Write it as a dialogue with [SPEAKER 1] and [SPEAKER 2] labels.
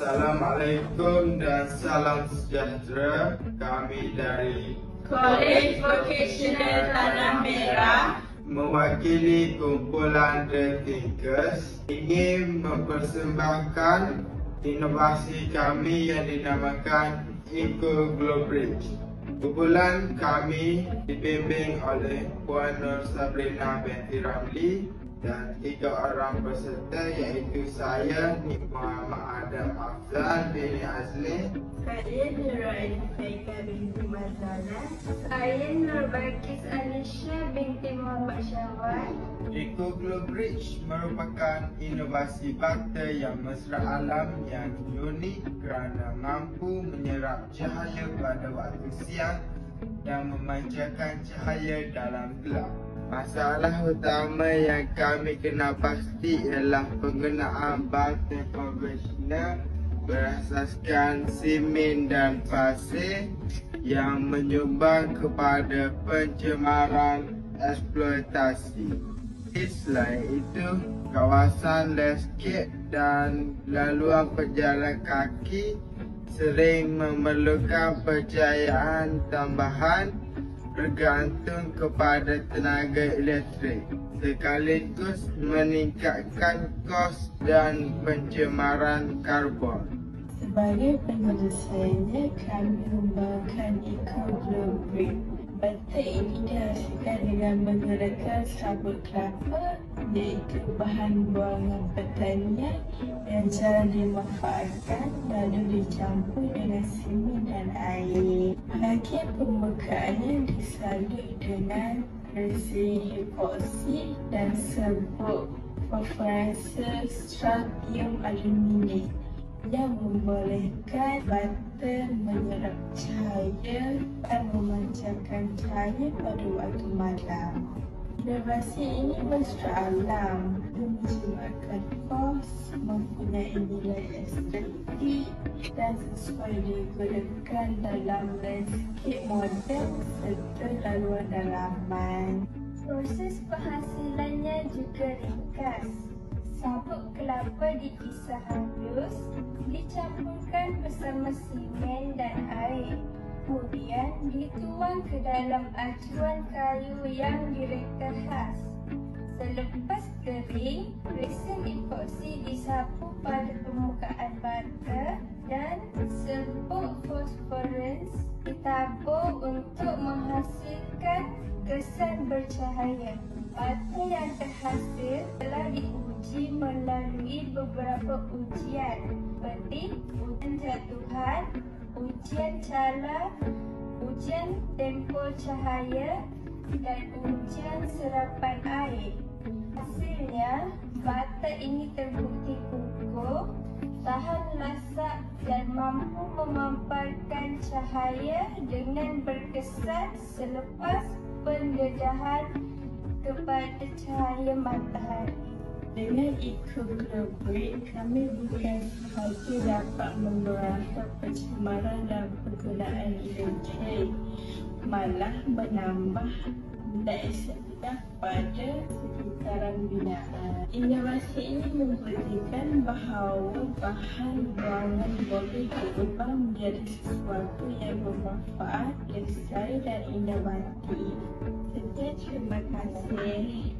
[SPEAKER 1] Assalamualaikum dan salam sejahtera kami dari
[SPEAKER 2] College Vocational Tanah Merah
[SPEAKER 1] mewakili kumpulan The Thinkers ingin mempersembahkan inovasi kami yang dinamakan Eco Globe Bridge. Kumpulan kami dibimbing oleh Puan Nur Sabrina binti Ramli dan tiga orang peserta iaitu saya, Nik Muhammad Adam Afzal bin Azli
[SPEAKER 2] Saya Faika binti Mazana Saya Nur Balkis binti Muhammad Syawal.
[SPEAKER 1] Eco Globe Bridge merupakan inovasi bakter yang mesra alam yang unik kerana mampu menyerap cahaya pada waktu siang dan memancarkan cahaya dalam gelap. Masalah utama yang kami kena pasti ialah penggunaan bakter konvensional berasaskan simen dan pasir yang menyumbang kepada pencemaran eksploitasi. Selain itu, kawasan landscape dan laluan pejalan kaki sering memerlukan percayaan tambahan bergantung kepada tenaga elektrik sekaligus meningkatkan kos dan pencemaran karbon.
[SPEAKER 2] Sebagai penyelesaiannya kami membawakan Eco Globe Bridge Batik ini dihasilkan dengan menggunakan sabut kelapa iaitu bahan buangan pertanian yang jarang dimanfaatkan lalu dicampur dengan simen dan air. Bahagian permukaannya disalut dengan resin epoxy dan serbuk fosforase stratium aluminium yang membolehkan butter menyerap cahaya dan memancarkan cahaya pada waktu malam. Inovasi ini mesra alam, menjimatkan kos, mempunyai nilai estetik dan sesuai digunakan dalam landscape moden serta laluan dalaman.
[SPEAKER 3] Proses penghasilannya juga ringkas. Sabuk kelapa dipisah halus, dicampurkan bersama simen dan air. Kemudian dituang ke dalam acuan kayu yang direka khas. Selepas kering, resin epoksi disapu pada permukaan bata dan serbuk fosforens ditabur untuk menghasilkan kesan bercahaya. Bata yang terhasil beberapa ujian seperti ujian jatuhan, ujian cala, ujian tempoh cahaya dan ujian serapan air. Hasilnya, bata ini terbukti kukuh, tahan lasak dan mampu memamparkan cahaya dengan berkesan selepas pendedahan kepada cahaya matahari.
[SPEAKER 2] Dengan Globe Bridge, kami bukan sahaja dapat memberantas pencemaran dan penggunaan elektrik, malah menambah daya pada sekitaran binaan. Inovasi ini membuktikan bahawa bahan buangan boleh diubah menjadi sesuatu yang bermanfaat, lestari dan inovatif. Sekian terima kasih.